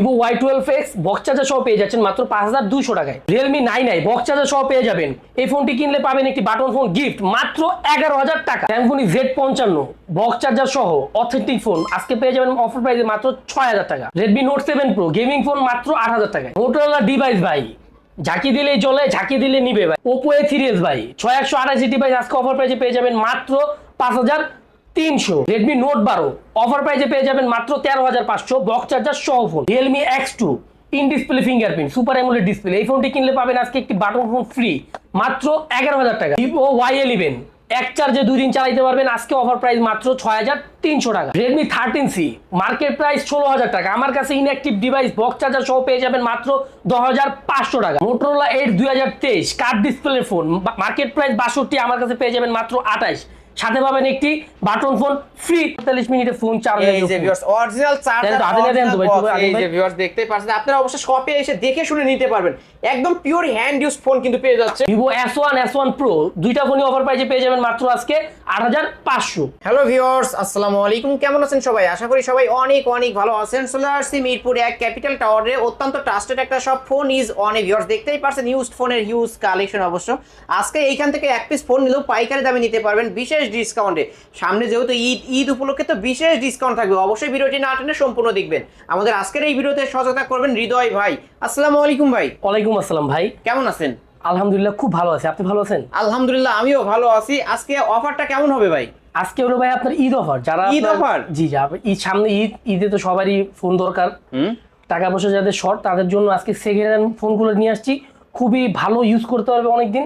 Vivo Y twelve X box charger সহ পেয়ে যাচ্ছেন মাত্র পাঁচ হাজার দুশো টাকায়। Realme nine i box charger সহ পেয়ে যাবেন। এই ফোনটি কিনলে পাবেন একটি বাটন ফোন গিফট মাত্র এগারো হাজার টাকা। স্যামসুনি জেড পঞ্চান্ন বক্স চার্জার সহ অথেন্টিক ফোন আজকে পেয়ে যাবেন অফার প্রাইসে মাত্র ছয় হাজার টাকা। Redmi note seven pro gaming phone মাত্র আট হাজার টাকায়। মোটরোলা ডিভাইস ভাই, ঝাঁকি দিলেই চলে, ঝাঁকি দিলে নিবে ভাই। ওপো এ থ্রি এস ভাই, ছয় একশো আঠাশি ডিভাইস আজকে অফার প্রাইসে পেয়ে যাবেন মাত্র পাঁচ হাজার তিনশো। রেডমি নোট বারো। অফার প্রাইসে পেয়ে যাবেন মাত্র তেরো হাজার পাঁচশো। বক্স চার্জার সহ phone Realme X two in display fingerprint super AMOLED display এই ফোনটি কিনলে পাবেন আজকে একটি বাটন ফোন ফ্রি মাত্র এগারো হাজার টাকা। ভিভো ওয়াই ইলেভেন এক চার্জে দুই দিন চালাইতে পারবেন। আজকে অফার প্রাইস মাত্র ছয় হাজার তিনশো টাকা। Redmi thirteen C market price ষোলো হাজার টাকা। আমার কাছে ইনঅ্যাক্টিভ ডিভাইস বক্স চার্জার সহ পেয়ে যাবেন মাত্র দশ হাজার পাঁচশো টাকা। মোটরোলা এইট দুই হাজার তেইশ card display phone market price বাষট্টি, আমার কাছে পেয়ে যাবেন মাত্র আঠাশ। সাথে পাবেন একটি বাটন ফোন ফ্রি পঁয়তাল্লিশ মিনিটে ফোন চার্জ এই যে ভিউয়ার্স অরিজিনাল চার্জার দেন তো, হাতে নিয়ে দেন তো ভাই, এই যে ভিউয়ার্স দেখতেই পাচ্ছেন আপনারা অবশ্যই শপে এসে দেখে শুনে নিতে পারবেন। একদম পিওর হ্যান্ড ইউজ ফোন কিন্তু পেয়ে যাচ্ছে। Vivo S one S one pro দুইটা ফোনই অফার প্রাইসে পেয়ে যাবেন মাত্র আজকে আট হাজার পাঁচশো। হ্যালো ভিউয়ার্স আসসালামু আলাইকুম। কেমন আছেন সবাই? আশা করি সবাই অনেক অনেক ভালো আছেন। চলে আসছি মিরপুর এক ক্যাপিটাল টাওয়ারে অত্যন্ত ট্রাস্টেড একটা সব ফোন ইজ অনেক ভিউয়ার্স দেখতেই পারছেন ইউজড ফোনের হিউজ কালেকশন অবশ্য। আজকে এইখান থেকে এক পিস ফোন নিলেও পাইকারি দামে নিতে পারবেন বিশেষ ডিসকাউন্টে সামনে যেহেতু ঈদ ঈদ উপলক্ষে তো বিশেষ ডিসকাউন্ট থাকবে। অবশ্যই ভিডিওটি না টেনে সম্পূর্ণ দেখবেন। আমাদের আজকের এই ভিডিওতে সচেতন করবেন হৃদয় ভাই। আসসালামু আলাইকুম ভাই। ওয়ালাইকুম আসসালাম ভাই। কেমন আছেন? আলহামদুলিল্লাহ খুব ভালো আছে। আপনি ভালো আছেন? আলহামদুলিল্লাহ আমিও ভালো আছি। আজকে অফারটা কেমন হবে ভাই? আজকে হলো ভাই আপনার ঈদ অফার। যারা ঈদ offer? জি যা ঈদ সামনে ঈদ ঈদে তো সবারই ফোন দরকার। টাকা পয়সা যাদের শর্ট তাদের জন্য আজকে সেকেন্ড হ্যান্ড ফোনগুলো নিয়ে আসছি। খুবই ভালো ইউজ করতে পারবে অনেকদিন।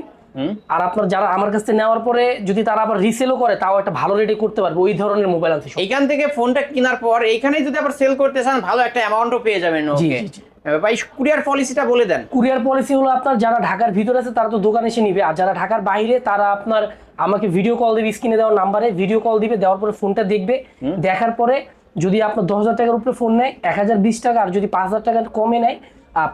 আর আপনার যারা আমার কাছে নেওয়ার পরে যদি তারা আবার রিসেলও করে তাও একটা ভালো রেটে করতে পারবে ওই ধরনের মোবাইল আছে সব। এইখান থেকে ফোনটা কেনার পর এইখানে যদি আবার সেল করতে চান ভালো একটা অ্যামাউন্টও পেয়ে যাবেন ওকে। ভাই কুরিয়ার পলিসিটা বলে দেন। কুরিয়ার পলিসি হলো আপনার যারা ঢাকার ভিতরে আছে তারা তো দোকানে এসে নিবে। আর যারা ঢাকার বাইরে তারা আপনার আমাকে ভিডিও কল দিবে স্ক্রিনে দেওয়ার নাম্বারে ভিডিও কল দিবে দেওয়ার পরে ফোনটা দেখবে। দেখার পরে যদি আপনার দশ হাজার টাকার উপরে ফোন নেয় এক হাজার বিশ টাকা আর যদি পাঁচ হাজার টাকা কমে নেয়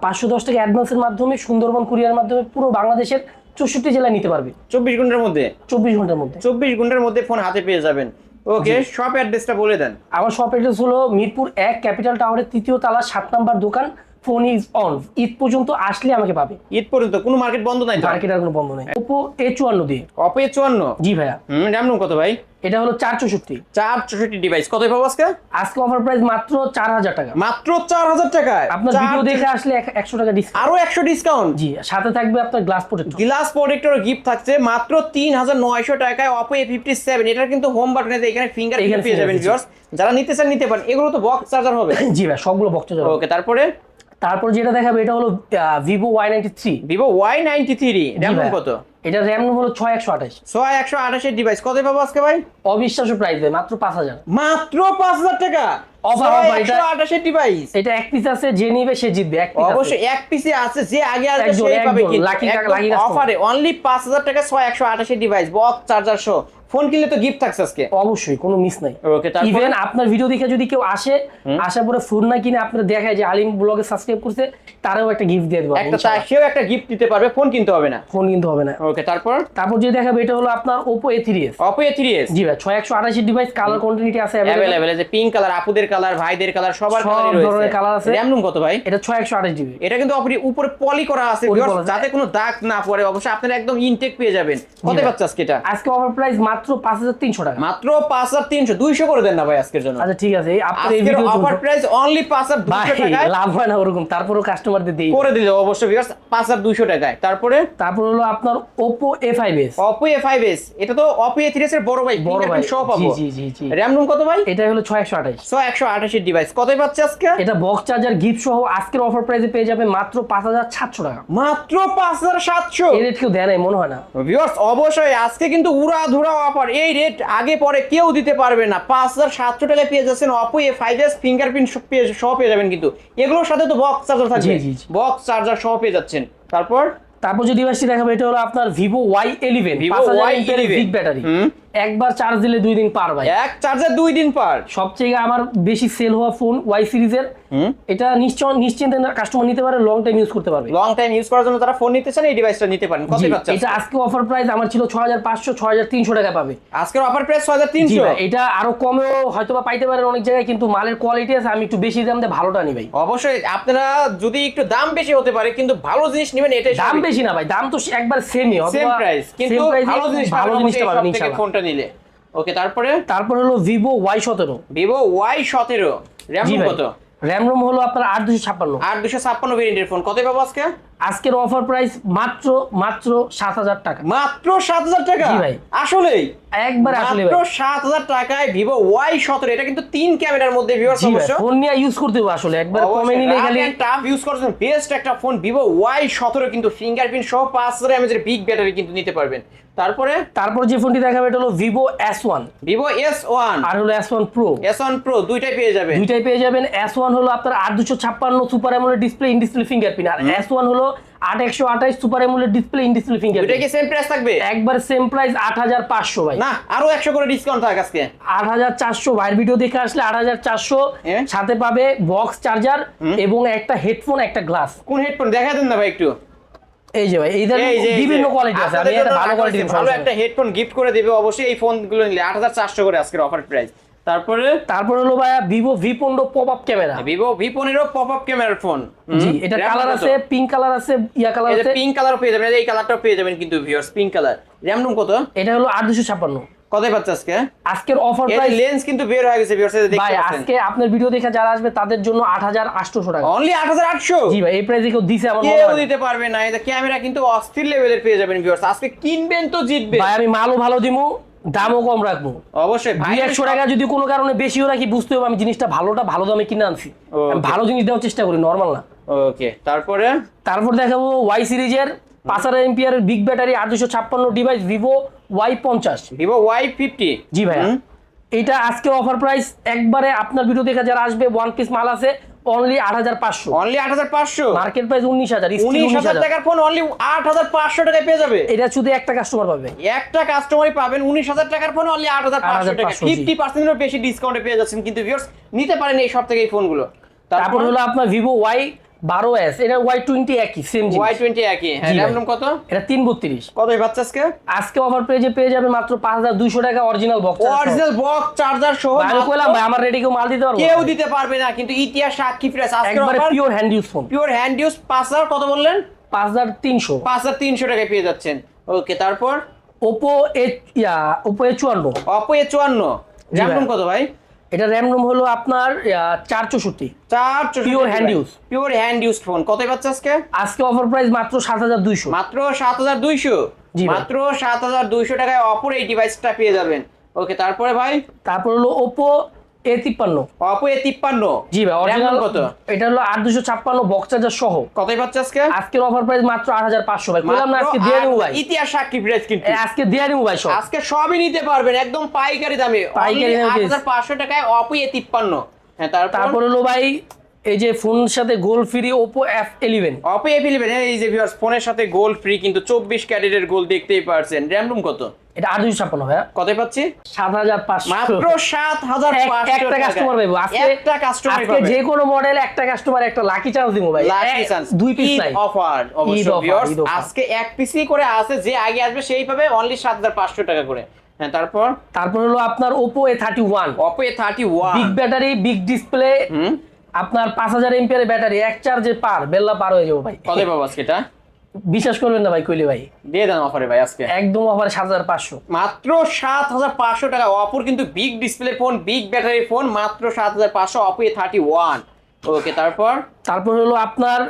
পাঁচশো দশ টাকা অ্যাডভান্সের মাধ্যমে সুন্দরবন কুরিয়ার মাধ্যমে পুরো বাংলাদেশের চৌষট্টি জেলায় নিতে পারবে। চব্বিশ ঘণ্টার মধ্যে? চব্বিশ ঘণ্টার মধ্যে। চব্বিশ ঘণ্টার মধ্যে ফোন হাতে পেয়ে যাবেন। ওকে শপ অ্যাড্রেসটা বলে দেন। আমার শপ অ্যাড্রেস হলো মিরপুর এক ক্যাপিটাল টাওয়ারের তৃতীয় তালা সাত নাম্বার দোকান ফোন ইজ অন ঈদ পর্যন্ত আসলে আমাকে পাবে। ঈদ পর্যন্ত কোনো মার্কেট বন্ধ নাই মার্কেট আর কোনো বন্ধ নেই। ওপো এ চুয়ান্ন দিয়ে। অপে চুয়ান্ন? জি ভাইয়া। হুম র্যাম কত ভাই? এটা হলো চার চৌষট্টি। চার চৌষট্টি ডিভাইস কত পাবো আজকে? আজকে অফার প্রাইস মাত্র চার হাজার টাকা। মাত্র চার হাজার টাকায়? আপনার ভিডিও দেখে আসলে একশো টাকা ডিসকাউন্ট আরও একশো ডিসকাউন্ট জি সাথে থাকবে আপনার glass protector glass protector gift থাকছে। মাত্র তিন হাজার নয়শো টাকায় অপো এ ফিফটি সেভেন এটার কিন্তু হোম বাটনে এখানে ফিঙ্গার এখানে পেয়ে যাবেন ভিউয়ার্স যারা নিতে চান নিতে পারেন। এগুলো তো বক্স চার্জার হবে। জি ভাই সবগুলো বক্স চার্জার ওকে তারপরে? তারপর যেটা দেখাবে এটা হলো Vivo Y ninety three Vivo Y ninety three RAM কত? এটা র্যাম হলো ছয় একশো আঠাশ। ছয় একশো আঠাশের ডিভাইস কত পাবো আজকে ভাই? অবিশ্বাস্য প্রাইস দেয় মাত্র পাঁচ হাজার। মাত্র পাঁচ হাজার টাকা? Offer, একশো এটা- আঠাশের ডিভাইস এটা এক পিস আছে যে নিবে সে জিতবে এক পিস অবশ্যই এক পিসে আছে যে আগে আসবে সেই পাবে lucky কাকা, lucky অফারে অনলি পাঁচ হাজার টাকা ছয় একশো আঠাশের ডিভাইস বক্স চার্জার সহ। ফোন কিনলে তো গিফট থাকছে আজকে। অবশ্যই কোনো মিস নাই। ওকে তারপর? ইভেন আপনার ভিডিও দেখে যদি কেউ আসে আসার পরে ফোন না কিনে আপনার দেখায় যে আলিম ব্লগে সাবস্ক্রাইব করছে তারাও একটা গিফট দিয়ে দেবো একটা সেও একটা গিফট দিতে পারবে ফোন কিনতে হবে না। ফোন কিন্তু হবে না। ওকে তারপর? তারপর যে দেখাবে এটা হলো আপনার অপো এ থ্রি এস জি ভাই ছয় একশো আঠাশি ডিভাইস কালার কন্টিনিউটি আছে। অ্যাভেলেবেল যে পিঙ্ক কালার আপুদের কালার ভাইদের কালার সবার সব কালারই রয়েছে। ধরনের colour আছে। র্যাম রুম কত ভাই? এটা ছয় একশো আঠাশ জিবি এটা কিন্তু অপরি উপরে পলি করা আছে আছে। যাতে কোনো দাগ না পড়ে অবশ্যই আপনারা একদম ইনটেক পেয়ে যাবেন। কত। পাচ্ছে আজকে এটা? আজকে অফার প্রাইস মাত্র পাঁচ হাজার তিনশো টাকা। মাত্র পাঁচ হাজার তিনশো। দুইশো করে দেন না ভাই আজকের জন্য। আচ্ছা ঠিক আছে আপনার এই ভিডিও অফার প্রাইস অনলি পাঁচ হাজার দুশো টাকায়। লাভ হয় না ওরকম তারপরও কাস্টমারদের দেই। করে দিলে অবশ্যই ভিউয়ার্স পাঁচ হাজার দুইশো টাকায়। তারপরে? তারপর হলো আপনার Oppo A five S Oppo A five S এটা তো অপো এ থ্রি এস এর বড় ভাই বড় ভাই। সহ পাবো। জি জি জি র্যাম রুম কত ভাই? এটা হলো ছয় একশো আঠাশ। ছয় একশো আঠাশের ডিভাইস কতই পাচ্ছে আজকে? এটা বক্স চার্জার গিফট সহ আজকের অফার প্রাইসে পেয়ে যাবে মাত্র পাঁচ হাজার সাতশো টাকা। মাত্র পাঁচ হাজার সাতশো। এই রেট কেউ দেয় নাই মনে হয় না। ভিউয়ার্স অবশ্যই আজকে কিন্তু উড়া ধুরা অফার এই রেট আগে পরে কেউ দিতে পারবে না। পাঁচ হাজার সাতশো টাকায় পেয়ে যাচ্ছেন Oppo A five S fingerprint সহ পেয়ে যাবেন কিন্তু। এগুলোর সাথে তো বক্স চার্জার থাকবে। বক্স চার্জার সহ পেয়ে যাচ্ছেন। তারপর? তারপর যদি ডিভাইসটি দেখাবো এটা হলো আপনার Vivo Y eleven Vivo Y11 big battery. একবার চার্জ দিলে দুই দিন পার ভাই। এক চার্জার দুই দিন পার। সবচেয়ে আমার বেশি সেল হওয়া ফোন ওয়াই সিরিজের এটা নিশ্চয় নিশ্চিন্তে কাস্টমার নিতে পারে লং টাইম ইউজ করতে পারবে। লং টাইম ইউজ করার জন্য তারা ফোন নিতে চান এই ডিভাইসটা নিতে পারেন। কত পাচ্ছেন এটা আজকে অফার প্রাইস আমার ছিল ছ হাজার পাঁচশো ছ হাজার তিনশো টাকা পাবে। আজকের অফার প্রাইস ছয় হাজার জি তিনশো। ভাই এটা আরও কমেও হয়তো বা পাইতে পারেন অনেক জায়গায় কিন্তু মালের কোয়ালিটি আছে আমি একটু বেশি দাম দিয়ে ভালোটা নিই ভাই। অবশ্যই আপনারা যদি একটু দাম বেশি হতে পারে কিন্তু ভালো জিনিস নেবেন এটাই দাম বেশি না ভাই দাম তো একবার সেমই হবে সেম প্রাইস কিন্তু ভালো জিনিস ভালো জিনিসটা পাবেন ইনশাআল্লাহ। ফোনটা নিলে। ওকে তারপরে? তারপর হলো ভিভো ওয়াই সতেরো। ভিভো ওয়াই সতেরো। র্যাম কত? র্যাম রোম হলো আপনার আট দুশো ছাপ্পান্ন। আট দুশো ছাপ্পান্ন ভেরিয়েন্টের ফোন কত পাবো আজকে? আজকের অফার প্রাইস মাত্র মাত্র সাত হাজার টাকা। মাত্র সাত হাজার টাকা? জি ভাই। আসলেই? একবার আসলে মাত্র সাত হাজার টাকায় ভিভো ওয়াই সতেরো। এটা কিন্তু তিন ক্যামেরার মধ্যে ভিউয়ার্স জি ফোন নিয়ে ইউজ করতে হবে আসলে। একবার কমে নিলে খালি টাফ ইউজ করছেন। বেস্ট একটা ফোন ভিভো ওয়াই সতেরো কিন্তু ফিঙ্গারপ্রিন্ট সহ পাঁচ হাজার এমএজের বিগ ব্যাটারি কিন্তু নিতে পারবেন। তারপরে? তারপর যে ফোনটি দেখাবে এটা হলো Vivo S one Vivo S one আর হলো S one pro S one pro দুইটাই পেয়ে যাবেন। দুইটাই পেয়ে যাবেন। এস ওয়ান হলো আপনার আট দুশো ছাপ্পান্ন super AMOLED display in display fingerprint R S one হলো আট একশো আঠাশ super AMOLED display in display fingerprint কি সেম প্রাইস থাকবে? একবার সেম প্রাইস আট হাজার পাঁচশো ভাই। না আরও একশো করে ডিসকাউন্ট থাক আজকে। আট হাজার চারশো ভাইয়ের ভিডিও দেখে আসলে আট হাজার চারশো? সাথে পাবে বক্স চার্জার এবং একটা হেডফোন একটা গ্লাস কোন হেডফোন দেখা দেন না ভাই একটু। এই যে ভাই এই ধরনের এই যে, এই যে, বিভিন্ন কোয়ালিটি আছে আমি একটা ভালো কোয়ালিটি ভালো একটা হেডফোন গিফট করে দেবে অবশ্যই এই ফোনগুলো নিলে আট হাজার চারশো করে আজকের অফার প্রাইস তারপরে? তারপরে হলো ভাইয়া ভিভো ভি পনেরো pop up camera Vivo V পনেরো পপ আপ ক্যামেরার ফোন জি এটা কালার আছে পিঙ্ক কালার আছে ইয়া কালার আছে। পিঙ্ক কালার পেয়ে যাবেন এই কালারটাও পেয়ে যাবেন কিন্তু viewers pink colour RAM ROM কত? এটা হলো আট দুশো ছাপ্পান্ন। কতই পাচ্ছে আজকে? আজকের অফার প্রাইস লেন্স কিন্তু বের হয়ে গেছে ভিউয়ার্স দেখতে ভাই আজকে আপনার ভিডিও দেখে যারা আসবে তাদের জন্য আট হাজার আটশোশো টাকা। অনলি আট হাজার আটশো? জি ভাই এই প্রাইসে কেউ দিছে আমার মনে হয় দিতে পারবে না এটা ক্যামেরা কিন্তু অস্থির লেভেলের পেয়ে যাবেন ভিউয়ার্স আজকে কিনবেন তো জিতবে ভাই আমি মালও ভালো দিমু দামও কম রাখব। অবশ্যই ভাই দুই একশো টাকা যদি কোনো কারণে বেশিও রাখি বুঝতে হবে আমি জিনিসটা ভালোটা ভালো দামে কিনে আনছি। আমি ভালো জিনিস দেওয়ার চেষ্টা করি নর্মাল না। ওকে তারপরে? তারপর দেখাবো ওয়াই সিরিজের পাঁচ হাজার এমপিআর বিগ ব্যাটারি আট দুশো ছাপ্পান্ন ডিভাইস ভিভো ওয়াই পঞ্চাশ। ভিভো ওয়াই ফিফটি জি ভাইয়া। এটা আজকে অফার প্রাইস একবারে আপনার ভিডিও দেখে যারা আসবে ওয়ান পিস মাল আছে অনলি আট হাজার পাঁচশো। অনলি আট হাজার পাঁচশো। মার্কেট প্রাইস উনিশ হাজার উনিশ হাজার টাকার ফোন অনলি আট হাজার পাঁচশো টাকায় পেয়ে যাবে। এটা শুধু একটা কাস্টমার পাবে। একটা কাস্টমারই পাবেন উনিশ হাজার টাকার ফোন অনলি আট হাজার পাঁচশো টাকা ফিফটি পার্সেন্টের বেশি ডিসকাউন্টে পেয়ে যাচ্ছেন। কিন্তু ভিউয়ার্স নিতে পারেন এই সব থেকে এই ফোনগুলো তারপর হলো আপনার ভিভো ওয়াই বারো এস এটা ওয়াই টোয়েন্টি একই সেম ওয়াই টোয়েন্টি একই র্যাম। রুম কত? এটা তিন বত্রিশ। কত বাচ্চা আজকে? আজকে অফার পেজে পেয়ে যাবে মাত্র পাঁচ হাজার দুইশো টাকা original box original box charger সহ আমি কইলাম ভাই আমার রেডি কেউ মাল দিতে পারব কেউ দিতে পারবে না কিন্তু ইতিহাস সাক্ষী প্রেস আজকের একবারে pure hand use phone pure hand use পাঁচ হাজার কত বললেন? পাঁচ হাজার তিনশো। পাঁচ হাজার তিনশো টাকায় পেয়ে যাচ্ছেন। ওকে তারপর? ওপো এ ওপো এ চুয়ান্ন। অপো এ চুয়ান্ন। র্যাম। রুম কত ভাই? এটা র্যাম রোম হলো আপনার চার চৌষট্টি। চার pure hand use pure hand use phone কত পাচ্ছে আজকে? আজকে অফার প্রাইস মাত্র সাত হাজার দুইশো। মাত্র সাত হাজার দুইশো? জি মাত্র সাত হাজার দুইশো টাকায় অপর এই ডিভাইসটা পেয়ে যাবেন। ওকে তারপরে ভাই? তারপর হলো ওপো এ তিপ্পান্ন। অপো এ তিপ্পান্ন। জি ভাই অরিজিনাল কত? এটা হলো আট দুশো ছাপ্পান্ন বক্স চার্জার সহ। কতই পাচ্ছে আজকে? আজকের অফার প্রাইস মাত্র আট হাজার পাঁচশো ভাই। বললাম না আজকে দিয়ে নিবো ভাই। ইতিহাস সাক্ষী প্রাইস কিন্তু। আজকে দিয়ে নিবো ভাই সব। আজকে সবই নিতে পারবেন একদম পাইকারি দামে। পাইকারি দামে আট হাজার পাঁচশো টাকায় অপো এ তিপ্পান্ন। হ্যাঁ তারপর? হলো ভাই এই যে ফোনের সাথে গোল free Oppo F eleven Oppo A ফিলিবেন এই যে ভিউয়ার্স ফোনের সাথে গোল্ড ফ্রি কিন্তু চব্বিশ ক্যারেটের গোল দেখতেই পারছেন। র্যাম রুম কত? এটা আট দুশো ছাপ্পান্ন ভাইয়া। কতই পাচ্ছি? সাত হাজার পাঁচশো। মাত্র সাত হাজার এক একটা কাস্টমার পাবো একটা কাস্টমার আজকে যে কোনো মডেল একটা কাস্টমার একটা লাকি চান্স দিব ভাই। এক- দুই পিস নাই। অফার অবশ্য offer, viewers, ঈদ offer। আজকে এক পিসি করে আছে যে আগে আসবে সেই পাবে অনলি সাত হাজার পাঁচশো টাকা করে। হ্যাঁ তারপর? তারপর হলো আপনার Oppo A thirty one Oppo A thirty one big battery big display আপনার পাঁচ হাজার এমপিআর ব্যাটারি এক চার্জে পার বেল্লা পার হয়ে যাব ভাই। কত পাবো আজকে এটা? বিশ্বাস করবেন না ভাই কইলে ভাই। দিয়ে দেন অফারে ভাই আজকে। একদম অফারে সাত হাজার পাঁচশো। মাত্র সাত হাজার পাঁচশো টাকা। অপোর কিন্তু big display phone big battery phone মাত্র সাত হাজার পাঁচশো Oppo A thirty one okay তারপর? তারপর হলো আপনার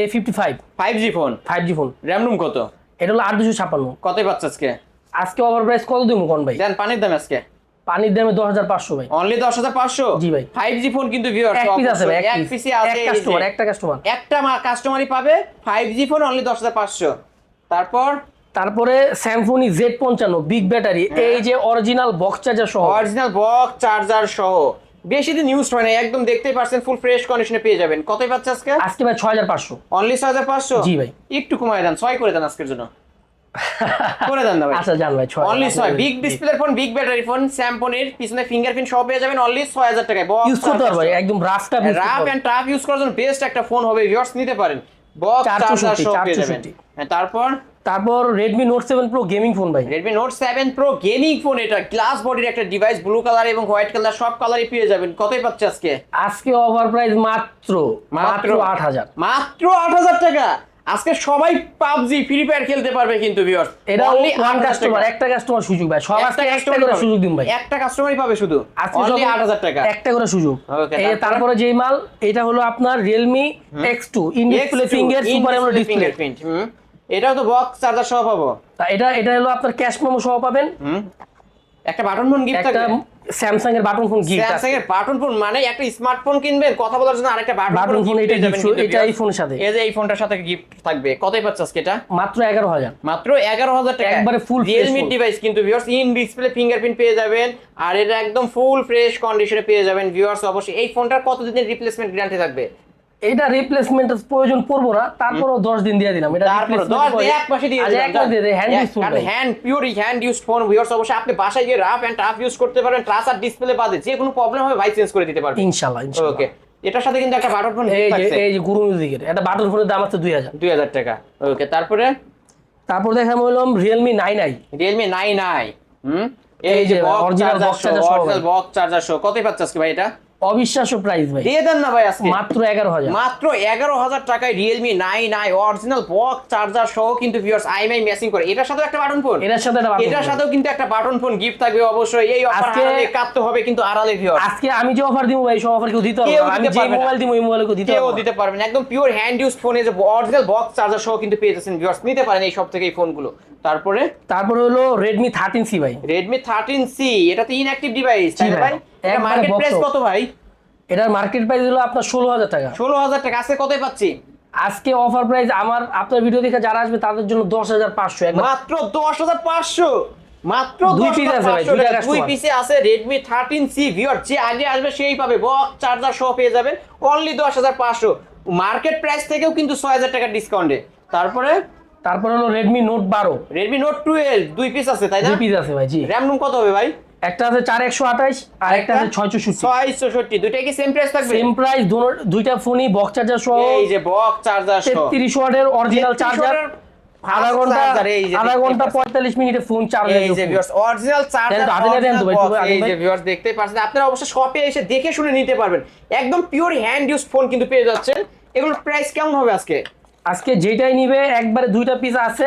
A fifty five five G phone five G phone RAM ROM কত? এটা হলো আট দুশো ছাপ্পান্ন। কতই পাচ্ছে আজকে? আজকে ওভার প্রাইস কত দিব কোন ভাই? দেন পানির দাম আজকে। পানির দামে দশ হাজার পাঁচশো ভাই। অনলি দশ হাজার পাঁচশো? জি ভাই। ফাইভ জি ফোন কিন্তু এক পিস আছে ভাই এক পিসি আছে। কাস্টমার একটা কাস্টমার একটা কাস্টমারই পাবে ফাইভ জি ফোন অনলি দশ হাজার পাঁচশো। তারপর? তারপরে স্যামসুনি জেড পঞ্চান্ন বিগ ব্যাটারি। এই যে অরিজিনাল বক্স চার্জার সহ। অরিজিনাল বক্স চার্জার সহ। বেশি দিন ইউজ হয় না একদম দেখতেই পারছেন ফুল ফ্রেশ কন্ডিশনে পেয়ে যাবেন। কতই পাচ্ছে আজকে? আজকে ভাই ছয় হাজার পাঁচশো। অনলি ছয় হাজার পাঁচশো? জি ভাই। একটু কমায় দেন ছয় করে দেন আজকের জন্য। করে দেন না ভাই। আচ্ছা জান ভাই অনলি ছয়। বিগ ডিসপ্লের ফোন বিগ ব্যাটারি ফোন পিছনে ফিঙ্গারপ্রিন্ট সহ পেয়ে যাবেন অনলি ছয় হাজার টাকায়। ইউজ করতে পারব একদম রাফটা রাফ এন্ড টাফ ইউজ করার জন্য বেস্ট একটা ফোন হবে ভিউয়ার্স নিতে পারেন। বক্স 464, চার্জার সহ পেয়ে যাবেন। 464 হ্যাঁ, তারপর? তারপর Redmi note seven pro gaming phone ভাই। Redmi note seven pro gaming phone এটা গ্লাস বডির একটা ডিভাইস ব্লু কালার এবং হোয়াইট কালার সব কালারই পেয়ে যাবেন। কতই পাচ্ছে আজকে? আজকে ওভার প্রাইস মাত্র মাত্র আট হাজার। মাত্র আট হাজার টাকা। আজকে সবাই পাবজি ফ্রি ফায়ার খেলতে পারবে কিন্তু ভিউয়ার্স এটা অনলি ওয়ান কাস্টমার একটা কাস্টমার সুযোগ ভাই। সব আজকে একটা করে সুযোগ দিন ভাই। একটা কাস্টমারই পাবে শুধু। আজকে অনলি সবাই আট হাজার টাকা। একটা করে সুযোগ। এই তারপরে? যেই মাল এটা হলো আপনার X two in display finger super AMOLED display এটাও তো বক্স চার্জার সহ পাবো। তা এটা এটা হলো আপনার ক্যাশ মেমো সহ পাবেন। একটা বাটন ফোন গিফট একটা স্যামসাং এর বাটন ফোন গিফট স্যামসাং এর বাটন ফোন মানে একটা স্মার্টফোন কিনবেন কথা বলার জন্য আরেকটা বাটন phone এটা এটা এই ফোনের সাথে। এই যে এই ফোনটার সাথে গিফট থাকবে। কতই পাচ্ছে আজকে এটা? মাত্র এগারো হাজার। মাত্র এগারো হাজার টাকা একবারে fresh রিয়েলমি ডিভাইস কিন্তু ভিউয়ার্স ইন ডিসপ্লে ফিঙ্গারপ্রিন্ট পেয়ে যাবেন। আর এটা একদম ফুল ফ্রেশ কন্ডিশনে পেয়ে যাবেন ভিউয়ার্স অবশ্যই এই ফোনটার কতদিনের রিপ্লেসমেন্ট গ্যারান্টি থাকবে? এটা রিপ্লেসমেন্ট প্রয়োজন পড়ব না তারপরও দশ দিন দিয়ে দিলাম। এটা তারপর replacement দশ এক মাসে দিয়ে এক মাস দিয়ে hand use phone hand pure hand use phone viewers অবশ্যই আপনি বাসায় গিয়ে রাফ এন্ড টাফ ইউজ করতে পারবেন ট্রাস আর ডিসপ্লে বাদে যে কোনো প্রবলেম হবে ভাই চেঞ্জ করে দিতে পারবেন। ইনশাল্লাহ ইনশাল্লাহ ওকে এটার সাথে কিন্তু একটা বাটন ফোন এই যে এই যে গুরু মিউজিকের একটা বাটন ফোনের দাম আছে দুই হাজার। দুই হাজার টাকা। ওকে তারপরে? তারপর দেখা হলাম আই রিয়েলমি নাইন আই হুম? এই যে অরিজিনাল বক্স চার্জার শো কতই পাচ্ছে আজকে ভাই এটা? অবিশ্বাস্য প্রাইস ভাই। দিয়ে দেন না ভাই আজকে। মাত্র এগারো হাজার। মাত্র এগারো হাজার টাকায় Realme nine i original box charger সহ কিন্তু ভিউয়ার্স আইএমআই ম্যাচিং করে। এটার সাথে একটা বাটন ফোন এটার সাথে একটা এটার সাথেও কিন্তু একটা বাটন ফোন গিফট থাকবে অবশ্যই। এই অফার আজকে- কাটতে হবে কিন্তু আড়ালে ভিউয়ার্স আজকে আমি যে অফার দিব ভাই সব অফার কেউ দিতে পারবে আমি যে মোবাইল দিব ওই মোবাইল কেউ দিতে পারবে। দিতে পারবেন একদম পিওর হ্যান্ড ইউজ ফোনে যে অরিজিনাল বক্স চার্জার সহ কিন্তু পেয়ে যাচ্ছেন ভিউয়ার্স নিতে পারেন এই সব থেকে এই ফোনগুলো তারপরে? তারপরে হলো রেডমি থার্টিন সি ভাই। রেডমি থার্টিন সি এটা তো ইনঅ্যাক্টিভ ডিভাইস তাই না ভাই। মার্কেট প্রাইস কত ভাই? এটার মার্কেট প্রাইস হলো আপনার ষোলো হাজার টাকা। ষোলো হাজার টাকা আজকে কতই পাচ্ছি? আজকে অফার প্রাইস আমার আপনার ভিডিও দেখে যারা আসবে তাদের জন্য দশ হাজার পাঁচশো। মাত্র দশ হাজার পাঁচশো। মাত্র দুই হাজার আছে ভাই। দুই পিসে আছে রেডমি থার্টিন সি ভিওর যে আগে আসবে সেই পাবে। বক্স চার্জার সহ পেয়ে যাবেন। অনলি দশ হাজার পাঁচশো। মার্কেট প্রাইস থেকেও কিন্তু ছয় হাজার টাকা ডিসকাউন্টে তারপরে? তারপরে হলো রেডমি নোট বারো। রেডমি নোট টুয়েলভ দুই পিস আছে তাই না? দুই পিস আছে ভাই জি। র্যাম রুম কত হবে ভাই? একটা আছে চার একশো আঠাইশ আর একটা আছে ছয় চৌষট্টি ছয় চৌষট্টি দুইটাই কি সেম প্রাইস থাকবে? সেম প্রাইস দুইটা ফোনই বক্স চার্জার সহ। এই যে বক্স চার্জার সহ। তেত্রিশ ওয়াটের অরিজিনাল চার্জার আধা ঘণ্টা এই আধা ঘণ্টা পঁয়তাল্লিশ মিনিটে ফোন চার্জ এই যে ভিউয়ার্স অরিজিনাল চার্জার দেন তো, হাতে নিয়ে দেন তো ভাই, এই যে ভিউয়ার্স দেখতেই পাচ্ছেন আপনারা অবশ্যই শপে এসে দেখে শুনে নিতে পারবেন। একদম পিওর হ্যান্ড ইউজ ফোন কিন্তু পেয়ে যাচ্ছেন। এগুলোর প্রাইস কেমন হবে আজকে? আজকে যেটাই নিবে একবারে দুইটা পিস আছে।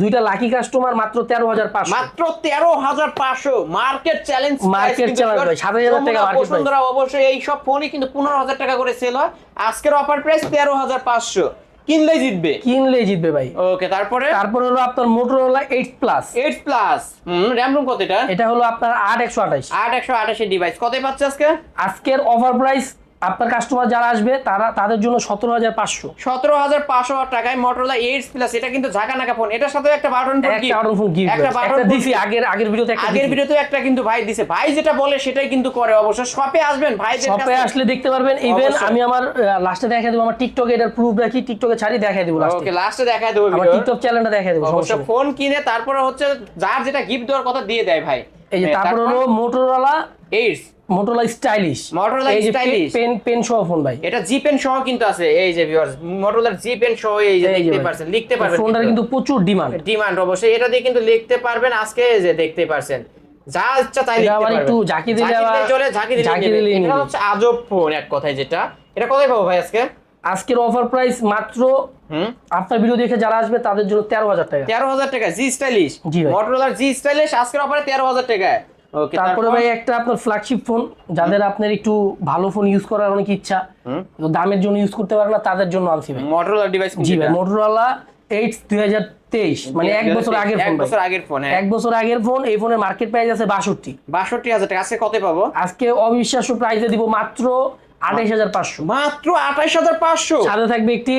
দুইটা লাকি কাস্টমার মাত্র তেরো হাজার পাঁচশো। মাত্র তেরো হাজার পাঁচশো। মার্কেট চ্যালেঞ্জ Market challenge ভাই, 7,000 টাকা বসুন্ধরা অবশ্যই এই সব ফোনই কিন্তু পনেরো হাজার টাকা করে সেল হয়। আজকের অফার প্রাইস তেরো হাজার পাঁচশো। কিনলেই জিতবে। কিনলেই জিতবে ভাই। ওকে তারপরে? তারপর হলো আপনার Motorola eight plus eight plus hmm RAM ROM কত এটা? এটা হলো আপনার আট একশো আঠাইশ আট একশো আঠাশের ডিভাইস কত পাচ্ছে আজকে? আজকের অফার প্রাইস আপনার কাস্টমার যারা আসবে তারা তাদের জন্য সতেরো হাজার পাঁচশো। সতেরো হাজার পাঁচশো টাকায় মোটরোলা এইট প্লাস এটা কিন্তু ঝাঁকা নাকা ফোন এটার সাথে একটা বাটন ফোন একটা বাটন ফোন গিফট একটা বাটন দিছি আগের আগের ভিডিওতে একটা আগের ভিডিওতে একটা কিন্তু ভাই দিছে। ভাই যেটা বলে সেটাই কিন্তু করে অবশ্য। শপে আসবেন ভাই শপে আসলে দেখতে পারবেন ইভেন আমি আমার লাস্টে দেখা দেবো আমার টিকটকে এটার প্রুফ রাখি টিকটকে ছাড়ি দেখাই দেবো লাস্টে ওকে লাস্টে দেখায় দেবো আমার টিকটক চ্যানেলটা দেখাই দেবো অবশ্য ফোন কিনে তারপরে হচ্ছে যার যেটা গিফট দেওয়ার কথা দিয়ে দেয় ভাই। এই যে তারপর হলো Motorola eights Motorola stylish. Pen pen সহ ফোন ভাই। এটা জি পেন সহ কিন্তু আছে। এই যে ভিউয়ার্স মোটরোলার জি পেন সহ এই যে দেখতে পারছেন লিখতে পারবেন ফোনটার কিন্তু। প্রচুর ডিমান্ড ডিমান্ড অবশ্যই। এটা দিয়ে কিন্তু লিখতে পারবেন আজকে এই যে দেখতে পারছেন। যা ইচ্ছা তাই লিখতে পারবেন। একটু ঝাঁকি দিলে চলে ঝাঁকি দিলে এটা হচ্ছে আজব ফোন এক কথায় যেটা। এটা কোথায় পাবো ভাই আজকে? আজকের অফার প্রাইস মাত্র আপনার ভিডিও দেখে যারা আসবে তাদের জন্য তেরো হাজার টাকা। তেরো হাজার টাকা জি স্টাইলিশ জি ভাই। জি স্টাইলিশ আজকের অফারে তেরো হাজার টাকায়। তারপরে ভাই একটা আপনার ফ্ল্যাগশিপ ফোন যাদের আপনার একটু ভালো ফোন ইউজ করার অনেক ইচ্ছা দামের জন্য ইউজ করতে পারে না তাদের জন্য আনছি ভাই। মোটরোলার ডিভাইস জি ভাই মোটরোলা এইট দুই হাজার তেইশ মানে এক বছর আগের ফোন বছর আগের ফোন হ্যাঁ। এক বছর আগের ফোন এই ফোনের মার্কেট প্রাইস আছে বাষট্টি। বাষট্টি হাজার টাকা আজকে কত পাবো? আজকে অবিশ্বাস্য প্রাইসে দিব মাত্র আঠাইশ হাজার পাঁচশো। মাত্র আঠাইশ হাজার পাঁচশো? সাথে থাকবে একটি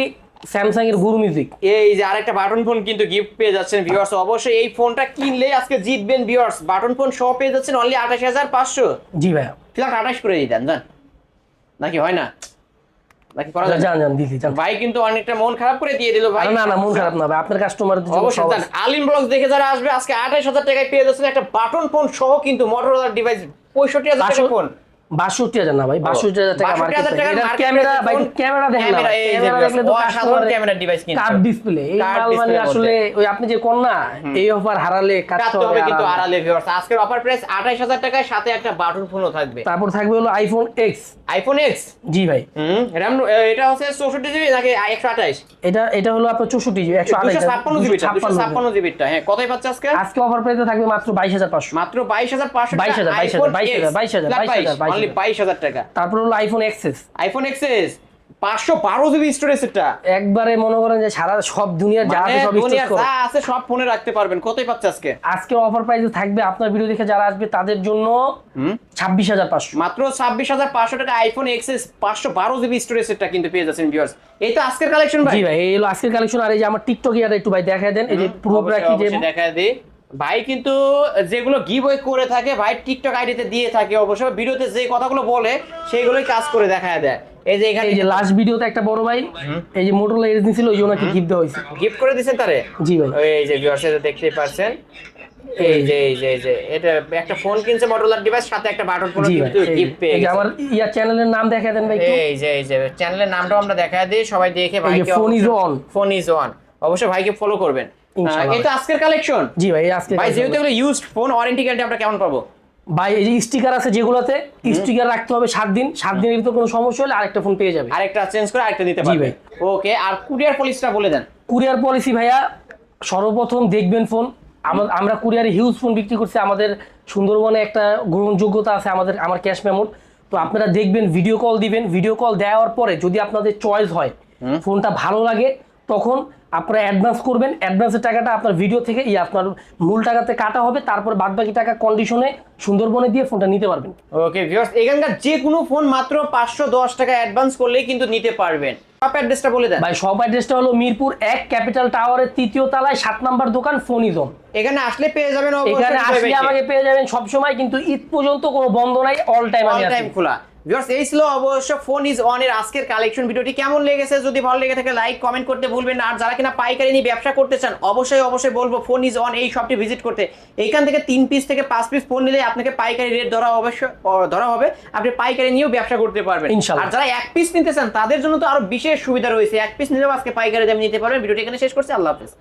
স্যামসাং এর গুরু মিউজিক এই যে আরেকটা বাটন ফোন কিন্তু গিফট পেয়ে যাচ্ছেন ভিউয়ার্স অবশ্যই এই ফোনটা কিনলে আজকে জিতবেন ভিউয়ার্স বাটন ফোন সহ পেয়ে যাচ্ছেন অনলি আঠাশ হাজার পাঁচশো। জি ভাইয়া। ফ্ল্যাট আঠাশ করে দিতেন জান। নাকি হয় না? নাকি করা দিদি জান ভাই কিন্তু অনেকটা মন খারাপ করে দিয়ে দিল ভাই। না না মন খারাপ না ভাই আপনার কাস্টমারদের জন্য অবশ্যই জান। আলিম ব্লগস দেখে যারা আসবে আজকে আঠাইশ হাজার টাকায় পেয়ে যাচ্ছেন একটা বাটন ফোন সহ কিন্তু মোটরোলা ডিভাইস পঁয়ষট্টি হাজার ফোন বাষট্টি হাজার না ভাই বাষট্টি হাজার টাকা ক্যামেরা ভাই ক্যামেরা দেখেন ক্যামেরা দেখলে তো অসাধারণ ক্যামেরা ডিভাইস কিনতে কার্ড ডিসপ্লে এই মাল মানে আসলে ওই আপনি যে কোন না এই অফার হারালে কাটতে হবে কিন্তু। আড়ালে ভিউয়ার্স আজকের অফার প্রাইস আঠাইশ হাজার টাকায় সাথে একটা বাটন ফোনও থাকবে। তারপর থাকবে হলো আইফোন এক্স আইফোন এক্স জি ভাই। হুম এটা হচ্ছে চৌষট্টি জিবি নাকি একশো আঠাইশ? এটা এটা হলো আপনার চৌষট্টি জিবি একশো দুশো ছাপ্পান্ন জিবি দুশো ছাপ্পান্ন ছাপ্পান্ন জিবিটা হ্যাঁ কোথায় পাচ্ছে আজকে? আজকে অফার প্রাইসে থাকবে মাত্র বাইশ হাজার পাঁচশো। মাত্র বাইশ হাজার পাঁচশো 22,000, 22,000, 22,000, 22,000, 22,000, অনলি বাইশ হাজার টাকা। তারপর হলো আইফোন এক্সেস আইফোন এক্সএস পাঁচশো বারো জিবি স্টোরেজ এটা একবারে মনে করেন যে সারা সব দুনিয়ার যা মানে আছে সব দুনিয়ার যা আছে সব ফোনে রাখতে পারবেন। কোথায় পাচ্ছে আজকে? আজকে অফার প্রাইসে থাকবে আপনার ভিডিও দেখে যারা আসবে তাদের জন্য ছাব্বিশ হাজার পাঁচশো। মাত্র ছাব্বিশ হাজার পাঁচশো টাকা আইফোন এক্সএস পাঁচশো বারো জিবি স্টোরেজ এটা কিন্তু পেয়ে যাচ্ছেন ভিউয়ার্স এই তো আজকের কালেকশন ভাই জি ভাই। এই হলো আজকের কালেকশন আর এই যে আমার টিকটক ইয়ার একটু ভাই দেখা দেন। এই যে প্রুফ রাখি যে দেখা দিই। ভাই কিন্তু যেগুলো গিভ করে থাকে ভাই টিকটক আইডিতে দিয়ে থাকে অবশ্য ভিডিওতে যে কথাগুলো বলে সেইগুলোই কাজ করে দেখায় দেয়। এই যে এখানে এই যে লাস্ট ভিডিওতে একটা বড় ভাই এই যে মোটরলা এজেন্সি ছিল ওই জন্য একটা গিফট দেওয়া হয়েছে। গিফট করে দিয়েছেন তারে? জি ভাই। এই যে ভিউয়ার্স এটা দেখতেই পারছেন। এই যে এই যে এই যে এটা একটা ফোন কিনছে মটোরোলার ডিভাইস সাথে একটা বাটন ফোন গিফট পেয়ে এই যে গেছে। আমার ইয়ার চ্যানেলের নাম দেখা দেন ভাই এই যে এই যে চ্যানেলের নামটাও আমরা দেখায় দিই সবাই দেখে ভাই phone is on phone is on অবশ্যই ভাইকে ফলো করবেন। তো আজকের কালেকশন জি ভাই আজকে ভাই যেহেতু এগুলো ইউজড ফোন ওয়ারেন্টি গ্যারান্টি আমরা কেমন পাবো? ভাই এই যে স্টিকার আছে যেগুলোতে স্টিকার রাখতে হবে সাত দিন। সাত দিনের ভিতরে কোনো সমস্যা হলে আরেকটা ফোন পেয়ে যাবে। আরেকটা চেঞ্জ করে আরেকটা দিতে পারবে। ওকে আর কুরিয়ার পলিসটা বলে দেন। কুরিয়ার পলিসি ভাইয়া সর্বপ্রথম দেখবেন ফোন আমরা কুরিয়ারে হিউজ ফোন বিক্রি করছি। আমাদের সুন্দরবনে একটা গ্রহণযোগ্যতা আছে আমাদের আমার ক্যাশ মেমোর তো আপনারা দেখবেন ভিডিও কল দিবেন। ভিডিও কল দেওয়ার পরে যদি আপনাদের চয়েস হয় ফোনটা ভালো লাগে তখন আপনারা অ্যাডভান্স করবেন অ্যাডভান্সের টাকাটা আপনার ভিডিও থেকে ই আপনার মূল টাকাতে কাটা হবে তারপর বাদ বাকি টাকা কন্ডিশনে সুন্দরবনে দিয়ে ফোনটা নিতে পারবেন। ওকে ভিউয়ার্স এখানকার যে কোনো ফোন মাত্র পাঁচশো দশ টাকা অ্যাডভান্স করলেই কিন্তু নিতে পারবেন। শপ অ্যাড্রেসটা বলে দেন। ভাই সব অ্যাড্রেসটা হলো মিরপুর এক ক্যাপিটাল টাওয়ারের তৃতীয় তলায় সাত নাম্বার দোকান ফোনিজম এখানে আসলে পেয়ে যাবেন এখানে আসলে আমাকে পেয়ে যাবেন সবসময় কিন্তু ঈদ পর্যন্ত কোনো বন্ধ নাই অল টাইম আমি অল টাইম খোলা। ভিউয়ার্স এই ছিল অবশ্য ফোন ইজ অন এর আজকের কালেকশন ভিডিওটি কেমন লেগেছে? যদি ভালো লেগে থাকে লাইক কমেন্ট করতে ভুলবেন না। আর যারা কিনা পাইকারি নিয়ে ব্যবসা করতে চান অবশ্যই অবশ্যই বলব ফোন ইজ অন এই শপটি ভিজিট করতে। এইখান থেকে তিন পিস থেকে পাঁচ পিস ফোন নিলে আপনাকে পাইকারি রেট ধরা অবশ্য ধরা হবে। আপনি পাইকারি নিয়েও ব্যবসা করতে পারবেন। আর যারা এক পিস নিতে চান তাদের জন্য তো আরও বিশেষ সুবিধা রয়েছে। এক পিস নিলেও আজকে পাইকারি দামে নিতে পারবেন। ভিডিওটি এখানে শেষ করছি। আল্লাহ হাফেজ।